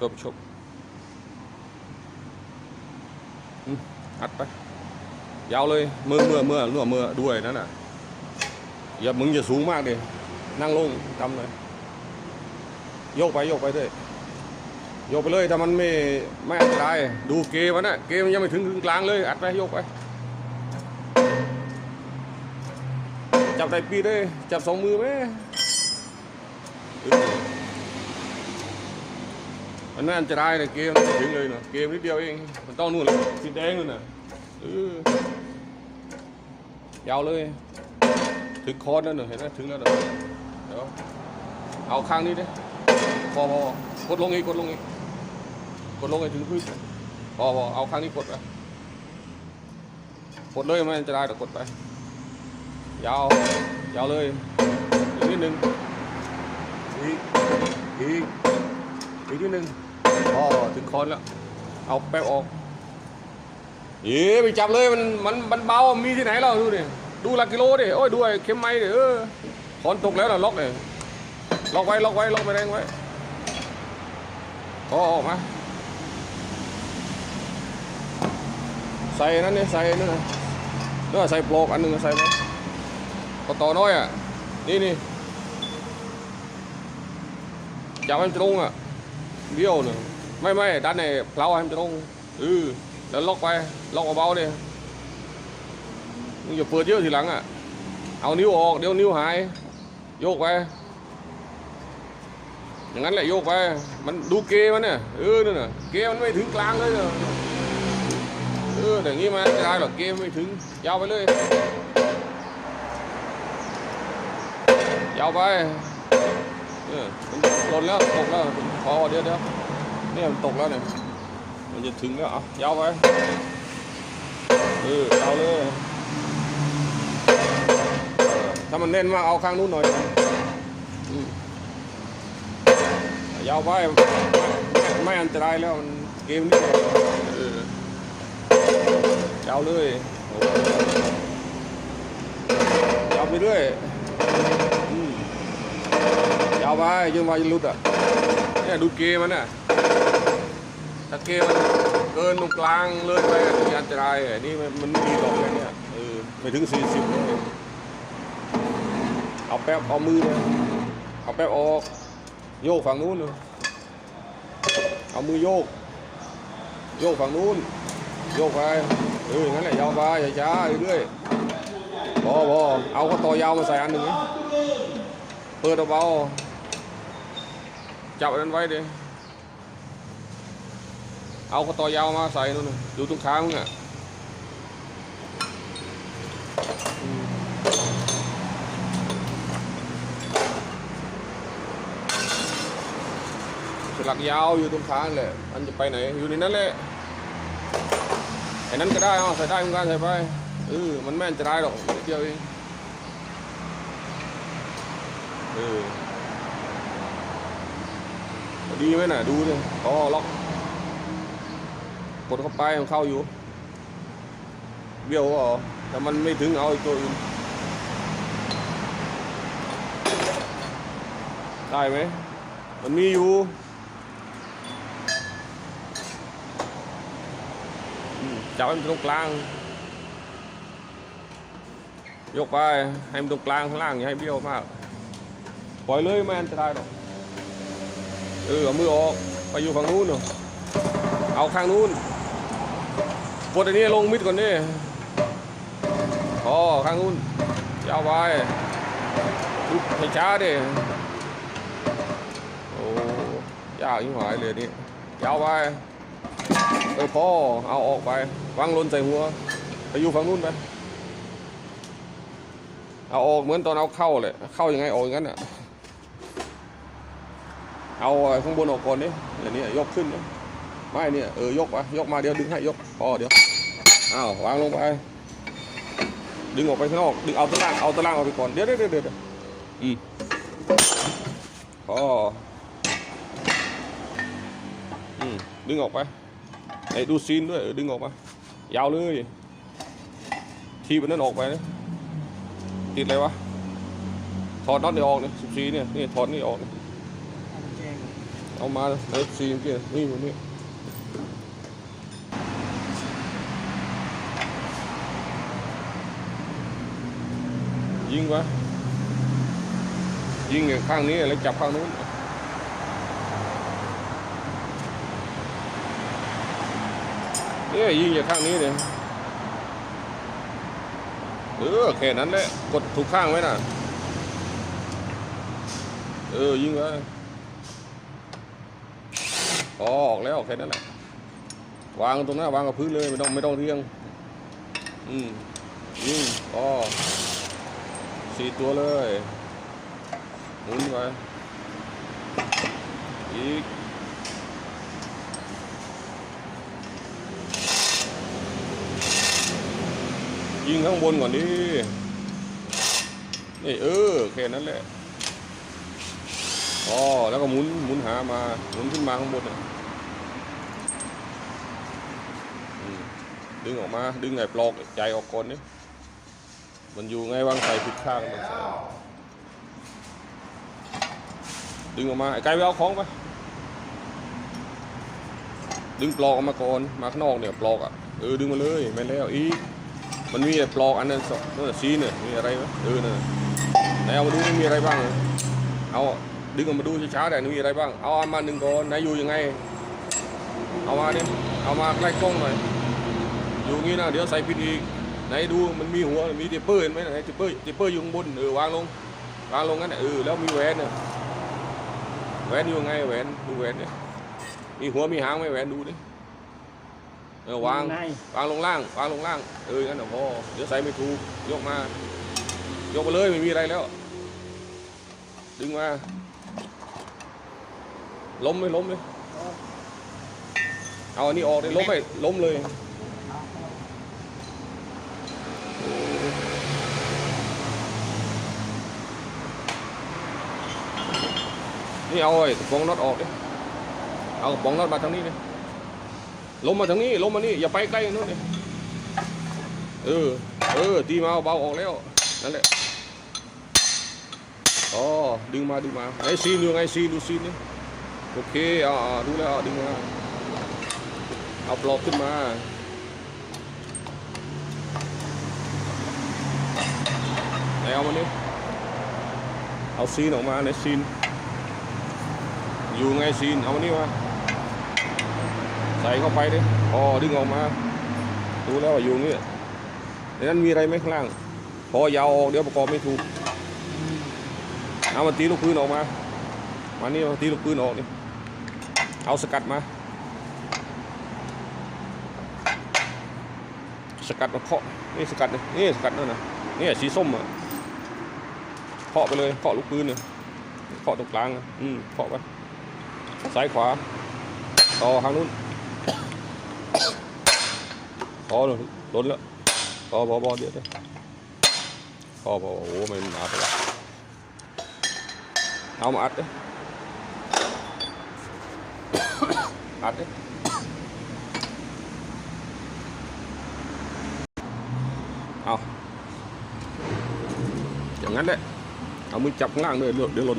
ตัวชกอืมอัดไป ยาวเลยมือเมื่อเมื่อเมื่อเมื่อด้วยนั่นน่ะ อย่ามึงอย่าสูงมากดินั่งลงทำเลยโยกไปโยกไปด้วยโยกไปเลยถ้ามันไม่ไม่อันตรายดูเกมมันน่ะเกมมันยังไม่ถึงกลางเลย อัดไปโยกไป จับได้ปีด้วยจับสองมือไหม มันน่าอันตรายเลยเกมถึงเลยนะเกมนิดเดียวเองมันต้องนู่นเลยสีแดงนู่นน่ะยาวเลย ถึงคอร์สแล้วเนอะเห็นไหมถึงแล้วเนอะเดี๋ยวเอาข้างนี้ดิพอพอกดลงอีกกดลงอีกกดลงให้ถึงพื้นพอพอเอาข้างนี้กดไปกดเลยมันจะได้แต่กดไป ยาวยาวเลยอีกนิดนึงอีกอีกอีกนิดนึง พอถึงคอนแล้ว เอาแป๊บออก เอ๊ะไปจับเลยมันมันมันเบา มีที่ไหนเราดูดิดูหลักกิโลดิ โอ้ยดูไอ้เข็มไม้ดิเออคอนตกแล้วนะล็อกเลยล็อกไว้ล็อกไว้ล็อกไปแรงไว้พอออกมา ใส่นั่นนี่ใส่นั่นนะเนื้อใส่โปลกอันหนึ่งใส่ไปก็ต่อน้อยอะ นี่นี่จับมันตรงอะเบี้ยวหนึ่ง ไม่ไม่ด้านในเพลาให้มันตรงเออแล้วล็อกไปล็อกเบาๆดิมึงอย่าเปิดเยอะทีหลังอะ เอานิ้วออกเดี๋ยวนิ้วหาย โยกไป อย่างนั้นแหละโยกไป มันดูเกมันเนี่ยเออนั่นน่ะเกมันไม่ถึงกลางเลยเออแต่อย่างงี้มันจะได้หรอกเกมไม่ถึงยาวไปเลยยาวไปเออมันหล่นแล้วตกแล้วพอเดี๋ยวเดี๋ยว เนี่ยมันตกแล้วเนี่ย มันจะถึงแล้วเอายาวไป เออเยาเลย ถ้ามันแน่นมากเอาข้างนู้นหน่อยยาวไปไม่ไม่อันตรายแล้วมันเกมนี้เออยาวเลยยาวไปเรื่อยยาวไปยืนมายืนรุดอะเนี่ยดูเกมมันน่ะ ถ้าเกมมันเกินตรงกลางเลยไปอะมีอันตรายอะนี่มันมันไม่ดีหรอกเลยเนี่ยเออไม่ถึงสี่สิบเเอาแป๊บเอามือเลยเอาแป๊บออกโยกฝั่งนู้นเลยเอามือโยก โยกฝั่งนู้น โยกไปเอออย่างนั้นแหละยาวไปช้าๆเรื่อยๆพอพอเอาก็ต่อยาวมาใส่อันหนึ่งเปิดเบาจับอันนั้นไว้ดิ เอาก็ต่อยาวมาใส่นู่นดูตรงค้างมึงอะสลักยาวอยู่ตรงค้างแหละมันจะไปไหน อยู่ในนั้นแหละไอ้นั้นก็ได้เอาใส่ได้เหมือนกันใส่ไปเออมันไม่อันตรายหรอกเดียวเองเออดีไหมน่ะ ดูดิอ๋อล็อก กดเข้าไปมันเข้าอยู่เบี้ยวเหรอแต่มันไม่ถึงเอาอีกตัวอื่นได้ไหมมันมีอยู่จับให้มันตรงกลาง ยกไปให้มันตรงกลางข้างล่างอย่าให้เบี้ยวมากปล่อยเลยไม่อันตรายหรอกเออเอามือออกไปอยู่ฝั่งนู้นเนอะเอาข้างนู้น กดอันนี้ลงมิดก่อนดิพอข้างนู้นยาวไปให้ช้าดิโอ้ยากยิ่งหายเลยนี่ยาวไปเออพอเอาออกไปวางลนใส่หัว ไปอยู่ฝั่งนู้นไปเอาออกเหมือนตอนเอาเข้าเลยเข้ายังไงออกอย่างนั้นอะเอาข้างบนออกก่อนนี่อย่างนี้ยกขึ้นนะ ไม่เนี่ยเออยกไปยกมาเดี๋ยวดึงให้ยกพอเดี๋ยวอ้าววางลงไป ดึงออกไปข้างนอกดึงเอาตะล่างเอาตะล่างออกไปก่อนเดี๋ยวเดี๋ยวเดี๋ยวเดี๋ยวอืมพออืมดึงออกไปไอ้ดูซีนด้วยเออดึงออกมายาวเลยทีบอันนั้นออกไปนะติดอะไรวะถอดน็อตนี่ออกเนี่ยสิบสี่เนี่ยนี่ถอดนี่ออกเนี่ยเอามาในซีเมื่อกี้นี่อยู่นี่ ยิงวะยิงข้างนี้แล้วจับข้างนู้นเนี่ยยิงจากข้างนี้เลยเออแค่นั้นแหละกดถูกข้างไว้น่ะ เออ ยิงไว้อ๋อออกแล้วแค่นั้นแหละวางตรงหน้าวางกับพื้นเลยไม่ต้องไม่ต้องเรียง อืมยิงอ๋อ สี่ตัวเลยหมุนไปอีกยิงข้างบนก่อนดินี่เออแค่นั้นแหละอ๋อแล้วก็หมุนหมุนหามาหมุนขึ้นมาข้างบนน่ะอืมดึงออกมาดึงไอ้ปลอกใจออกก่อนนี่ มันอยู่ไงวางใส่ผิดข้างมันใส่ดึงออกมาไอ้ไก่ไปเอาของไปดึงปลอกออกมาก่อนมาข้างนอกเนี่ยปลอกอะเออดึงมาเลยไม่แล้วอีกมันมีไอ้ปลอกอันนั้นสองนั่นนะซีเนี่ยมีอะไรไหมเออนั่นน่ะไหนเอามาดูมันมีอะไรบ้างเอาดึงออกมาดูช้าๆแต่มีอะไรบ้างเอาอันมาหนึ่งก่อนนายอยู่ยังไง เอามาดิเอามาใกล้กล้องหน่อยอยู่งี้นะเดี๋ยวใส่ผิดอีก ไหนดูมันมีหัวมีเตเปอร์เห็นไหมไหนเตเปอร์เตเปอร์อยู่ข้างบนเออวางลงวางลงงั้นน่ะเออแล้วมีแหวนเนี่ยแหวนอยู่ยังไงแหวนดูแหวนเนี่ยมีหัวมีหางไหมแหวนดูดิเออวางในวางลงล่างวางลงล่างเอองั้นน่ะพอเดี๋ยวใส่ไม่ถูกยกมายกมาเลยไม่มีอะไรแล้ว ดึงมาล้มไหมล้มไหมเอาอันนี้ออกเลยล้มไปล้มเลย นี่เอาไอ้กระป๋องน็อตออกดิเอากระป๋องน็อตมาทางนี้ดิล้มาทางนี้ล้มานี่อย่าไปใกล้นู้นดิเออเออตีมาเบาออกแล้วนั่นแหละอ๋อดึงมาดึงมาไอซีนอยู่ไงซีนดูซีนนี่โอเคอ่าอ่าดูแล้วอะดึงมาเอาปลอกขึ้นมาไหนเอามานี่เอาซีนออกมาไหนซีน อยู่ไงซีนเอามานี่มาใส่เข้าไปดิอ๋อดึงออกมาดูแล้วว่าอยู่อย่างงี้ในนั้นมีอะไรไหมข้างล่าง พอยาวออกเดี๋ยวประกอบไม่ถูกเอามาตีลูกปืนออกมา มานี่มาตีลูกปืนออกนี่เอาสกัดมา สกัดมาเคาะนี่สกัดนี่นี่สกัดนั่นนะนี่สีส้มอะเคาะไปเลยเคาะลูกปืนเนี่ยเคาะตรงกลางอืมเคาะไป ซ้ายขวาต่อทางนู้นพอเลยล้นแล้วพอพอพอเดี๋ยวเดี๋ยวพอพอโอ้โหมันหนาไปแล้วเอามาอัดดิอัดดิเอาอย่างนั้นแหละเอามือจับข้างล่างด้วยเดี๋ยวเดี๋ยวหล่น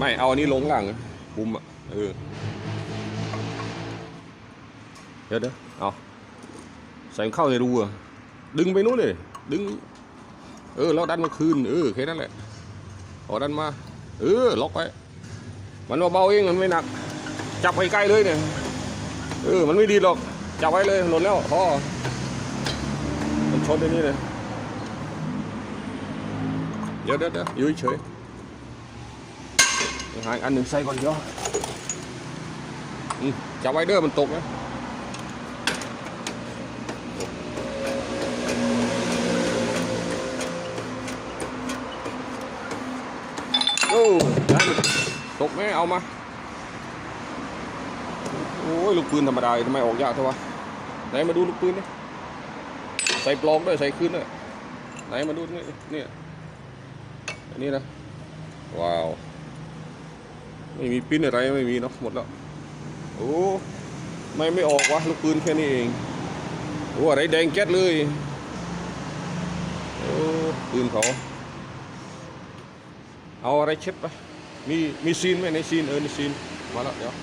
ไม่ เอาอันนี้ลงข้างล่างอะปุ่มอะเออ เดี๋ยวเดี๋ยวเอาใส่เข้าในรูอะดึงไปนู้นเลยดึง เออแล้วดันมาคืน เออแค่นั้นแหละพอดันมา เออ ล็อกไว้ มันเบาเองมันไม่หนัก จับใกล้เลยเนี่ย เออ มันไม่ดีหรอก จับไว้เลยหล่นแล้วพอมันชนในนี้เลย เดี๋ยวเดี๋ยวเดี๋ยวอยู่เฉย หาอันหนึ่งใส่ก่อนเดี๋ยวอืมจับไว้เด้อมันตกนะโอ้ได้ตกไหมเอามา โอ้ย ลูกปืนธรรมดาทำไมออกยากเท่าวะ ไหนมาดูลูกปืนนี่ใส่ปลอกด้วย ใส่คืนด้วย ไหนมาดูนี่เนี่ยอันนี้นะ ว้าว ไม่มีปิ้นอะไรไม่มีเนาะหมดแล้วโอ้ไม่ไม่ออกวะลูกปืนแค่นี้เองโอ้อะไรแดงแก๊สเลยโอ้ปืนเขาเอาอะไรเช็ดไปมีมีซีนไหมในซีนเออในซีนมาแล้วเดี๋ยว